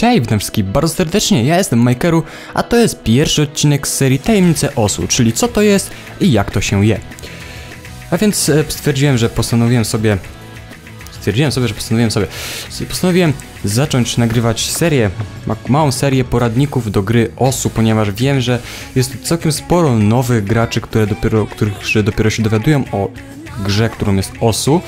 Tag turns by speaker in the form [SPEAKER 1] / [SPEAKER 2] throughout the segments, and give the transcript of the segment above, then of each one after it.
[SPEAKER 1] Cześć, witam wszystkich bardzo serdecznie, ja jestem Majkeru, a to jest pierwszy odcinek z serii Tajemnice Osu, czyli co to jest i jak to się je. A więc e, stwierdziłem, że postanowiłem sobie... Stwierdziłem sobie, że postanowiłem sobie... Postanowiłem zacząć nagrywać serię, ma- małą serię poradników do gry Osu, ponieważ wiem, że jest całkiem sporo nowych graczy, które dopiero, których dopiero się dowiadują o grze, którą jest Osu.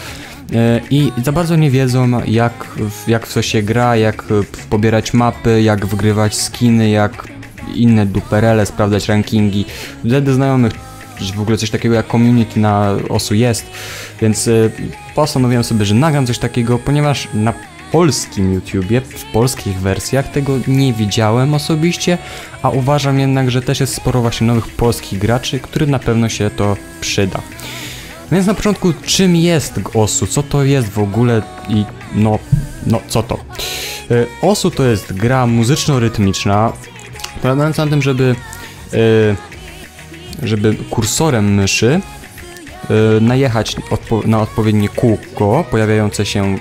[SPEAKER 1] E, I za bardzo nie wiedzą, jak, jak w co się gra, jak e, pobierać mapy, jak wygrywać skiny, jak inne duperele, sprawdzać rankingi. Wtedy znajomych, w ogóle coś takiego jak community na osu jest, więc e, postanowiłem sobie, że nagram coś takiego, ponieważ na polskim YouTubie, w polskich wersjach tego nie widziałem osobiście, a uważam jednak, że też jest sporo właśnie nowych polskich graczy, którym na pewno się to przyda. Więc na początku, czym jest OSU? Co to jest w ogóle i no, no co to? E, OSU to jest gra muzyczno-rytmiczna, polegająca na tym, żeby, e, żeby kursorem myszy najechać odpo na odpowiednie kółko pojawiające się,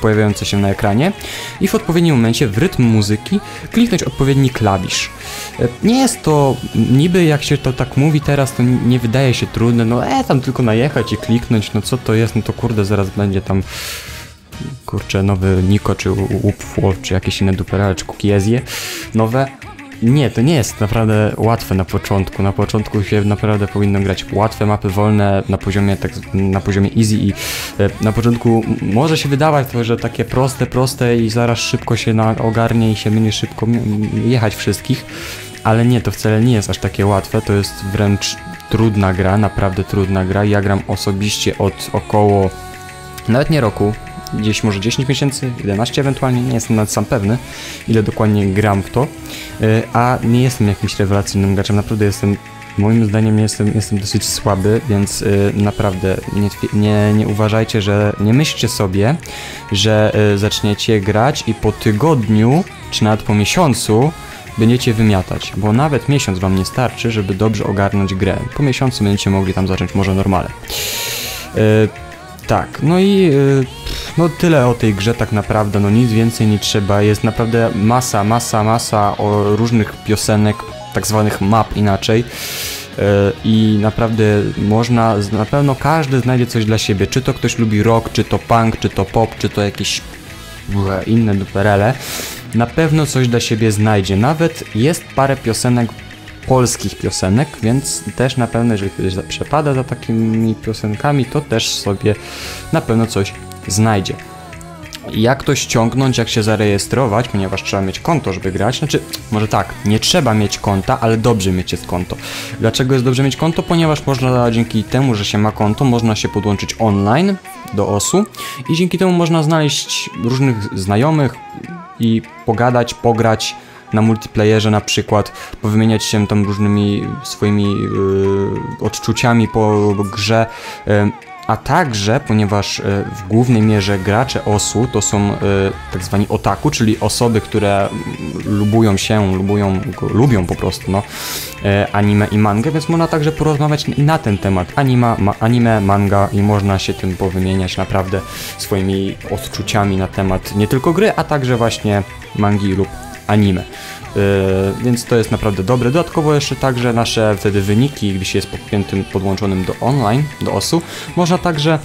[SPEAKER 1] pojawiające się na ekranie i w odpowiednim momencie w rytm muzyki kliknąć odpowiedni klawisz. E, Nie jest to niby jak się to tak mówi teraz, to nie wydaje się trudne, no e, tam tylko najechać i kliknąć, no co to jest, no to kurde, zaraz będzie tam kurczę, nowy Niko, czy Upfło, czy jakieś inne duperale, czy Kukiezje nowe. Nie, to nie jest naprawdę łatwe na początku. Na początku się naprawdę powinno grać łatwe mapy wolne na poziomie tak, na poziomie easy i e, na początku może się wydawać to, że takie proste, proste i zaraz szybko się na, ogarnie i się będzie szybko jechać wszystkich, ale nie, to wcale nie jest aż takie łatwe, to jest wręcz trudna gra, naprawdę trudna gra. Ja gram osobiście od około nawet nie roku, gdzieś może 10 miesięcy, 11 ewentualnie, nie jestem nawet sam pewny, ile dokładnie gram w to, E, a nie jestem jakimś rewelacyjnym graczem, naprawdę jestem, moim zdaniem jestem, jestem dosyć słaby, więc e, naprawdę nie, nie, nie uważajcie, że, nie myślcie sobie, że e, zaczniecie grać i po tygodniu, czy nawet po miesiącu będziecie wymiatać, bo nawet miesiąc wam nie starczy, żeby dobrze ogarnąć grę. Po miesiącu będziecie mogli tam zacząć może normalnie. E, tak, no i y, no tyle o tej grze tak naprawdę, no nic więcej nie trzeba. Jest naprawdę masa, masa, masa o różnych piosenek, tak zwanych map inaczej. Y, I naprawdę można, na pewno każdy znajdzie coś dla siebie. Czy to ktoś lubi rock, czy to punk, czy to pop, czy to jakieś inne duperele. Na pewno coś dla siebie znajdzie. Nawet jest parę piosenek polskich piosenek, więc też na pewno, jeżeli ktoś przepada za takimi piosenkami, to też sobie na pewno coś znajdzie. Jak to ściągnąć, jak się zarejestrować, ponieważ trzeba mieć konto, żeby grać. Znaczy, może tak, nie trzeba mieć konta, ale dobrze mieć jest konto. Dlaczego jest dobrze mieć konto? Ponieważ można dzięki temu, że się ma konto, można się podłączyć online do OSU i dzięki temu można znaleźć różnych znajomych i pogadać, pograć na multiplayerze na przykład, powymieniać się tam różnymi swoimi y, odczuciami po grze. y, a także, ponieważ y, w głównej mierze gracze OSU to są y, tak zwani otaku, czyli osoby, które lubują się, lubują, lubią po prostu no, y, anime i mangę, więc można także porozmawiać na ten temat. Anima, ma, anime, manga i można się tym powymieniać naprawdę swoimi odczuciami na temat nie tylko gry, a także właśnie mangi lub anime. Yy, więc to jest naprawdę dobre. Dodatkowo jeszcze także nasze wtedy wyniki, gdy się jest podpiętym, podłączonym do online, do OSU, można także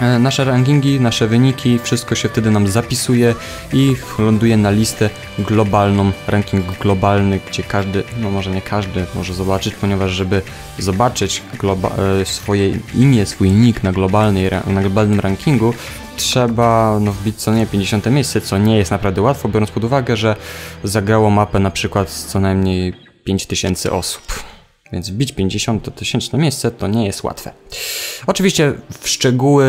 [SPEAKER 1] e, nasze rankingi, nasze wyniki, wszystko się wtedy nam zapisuje i ląduje na listę globalną, ranking globalny, gdzie każdy, no może nie każdy może zobaczyć, ponieważ żeby zobaczyć globa- e, swoje imię, swój nick na, globalnej, na globalnym rankingu, trzeba no, wbić co najmniej 50 miejsce, co nie jest naprawdę łatwo, biorąc pod uwagę, że zagrało mapę na przykład z co najmniej 5000 osób. Więc wbić 50 tysięczne miejsce to nie jest łatwe. Oczywiście w szczegóły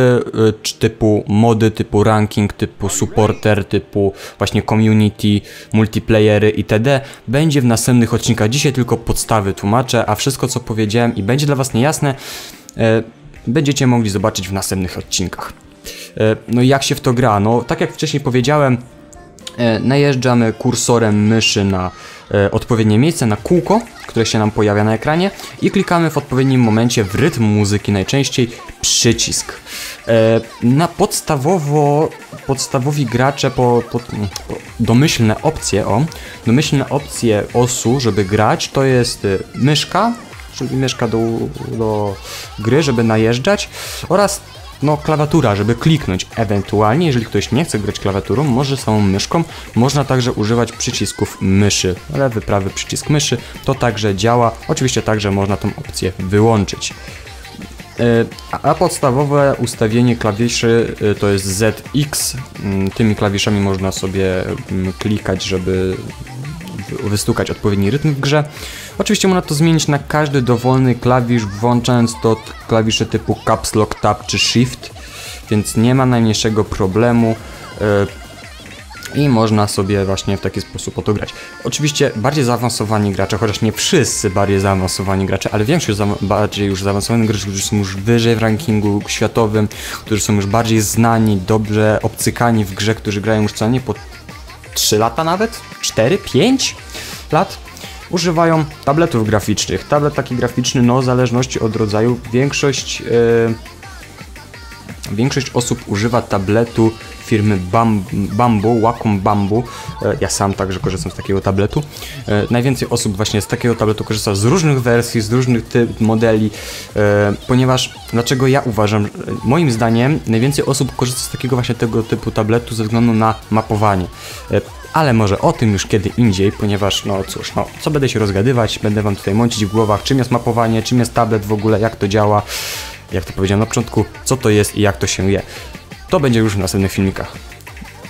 [SPEAKER 1] y, typu mody, typu ranking, typu supporter, typu właśnie community, multiplayery itd. będzie w następnych odcinkach. Dzisiaj tylko podstawy tłumaczę, a wszystko co powiedziałem i będzie dla Was niejasne, e, będziecie mogli zobaczyć w następnych odcinkach. E, No jak się w to gra? No tak jak wcześniej powiedziałem, E, najeżdżamy kursorem myszy na e, odpowiednie miejsce, na kółko, które się nam pojawia na ekranie i klikamy w odpowiednim momencie w rytm muzyki, najczęściej przycisk. Na podstawowo, podstawowi gracze po, po, po domyślne opcje, o, domyślne opcje osu, żeby grać, to jest myszka, czyli myszka do, do gry, żeby najeżdżać oraz no, klawiatura, żeby kliknąć. Ewentualnie, jeżeli ktoś nie chce grać klawiaturą, może samą myszką. Można także używać przycisków myszy. Lewy, prawy przycisk myszy, to także działa. Oczywiście także można tą opcję wyłączyć. E, a podstawowe ustawienie klawiszy e, to jest ZX. Mm, tymi klawiszami można sobie mm, klikać, żeby wystukać odpowiedni rytm w grze. Oczywiście można to zmienić na każdy dowolny klawisz, włączając to klawisze typu Caps Lock Tab czy Shift, więc nie ma najmniejszego problemu. E, i można sobie właśnie w taki sposób o. Oczywiście bardziej zaawansowani gracze, chociaż nie wszyscy bardziej zaawansowani gracze, ale większość bardziej już zaawansowani gracze, którzy są już wyżej w rankingu światowym, którzy są już bardziej znani, dobrze obcykani w grze, którzy grają już co nie po 3 lata nawet, 4, 5 lat, używają tabletów graficznych. Tablet taki graficzny, no w zależności od rodzaju, większość, yy, większość osób używa tabletu firmy Bam, Bambu, Wacom Bambu. E, ja sam także korzystam z takiego tabletu. E, najwięcej osób właśnie z takiego tabletu korzysta z różnych wersji, z różnych typ modeli, e, ponieważ dlaczego ja uważam, moim zdaniem najwięcej osób korzysta z takiego właśnie tego typu tabletu ze względu na mapowanie ale może o tym już kiedy indziej, ponieważ no cóż, no co będę się rozgadywać, będę wam tutaj mącić w głowach, czym jest mapowanie, czym jest tablet w ogóle, jak to działa, jak to powiedziałem na początku, co to jest i jak to się je. To będzie już w następnych filmikach.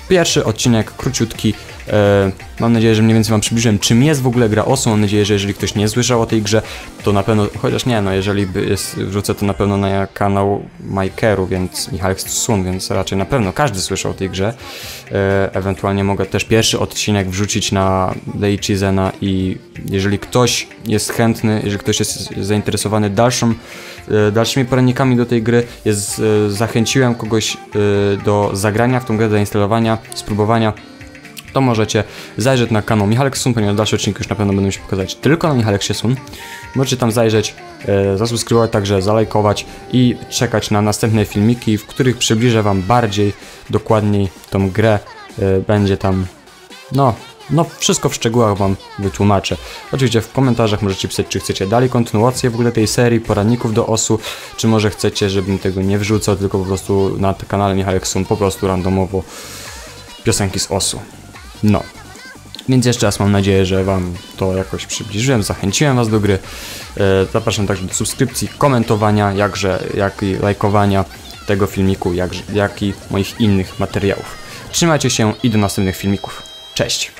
[SPEAKER 1] Pierwszy odcinek, króciutki. E, mam nadzieję, że mniej więcej Wam przybliżyłem, czym jest w ogóle gra OSO. Mam nadzieję, że jeżeli ktoś nie słyszał o tej grze, to na pewno, chociaż nie, no jeżeli jest, wrzucę to na pewno na kanał Majkeru, więc Michał Sun, więc raczej na pewno każdy słyszał o tej grze. E, ewentualnie mogę też pierwszy odcinek wrzucić na Leichizena i jeżeli ktoś jest chętny, jeżeli ktoś jest zainteresowany dalszą E, dalszymi poradnikami do tej gry jest, zachęciłem kogoś do zagrania w tą grę, zainstalowania, spróbowania to możecie zajrzeć na kanał Michalek Sun, ponieważ dalsze odcinki już na pewno będą się pokazać tylko na Michalek Sun. Możecie tam zajrzeć, e, zasubskrybować, także zalajkować i czekać na następne filmiki, w których przybliżę Wam bardziej dokładniej tą grę. E, będzie tam, no, no, wszystko w szczegółach Wam wytłumaczę. Oczywiście w komentarzach możecie pisać, czy chcecie dalej kontynuację w ogóle tej serii, poradników do osu, czy może chcecie, żebym tego nie wrzucał, tylko po prostu na kanale Michał Sun po prostu randomowo piosenki z osu. No. Więc jeszcze raz mam nadzieję, że Wam to jakoś przybliżyłem, zachęciłem Was do gry. E, zapraszam także do subskrypcji, komentowania, jakże, jak i lajkowania tego filmiku, jak, jak i moich innych materiałów. Trzymajcie się i do następnych filmików. Cześć!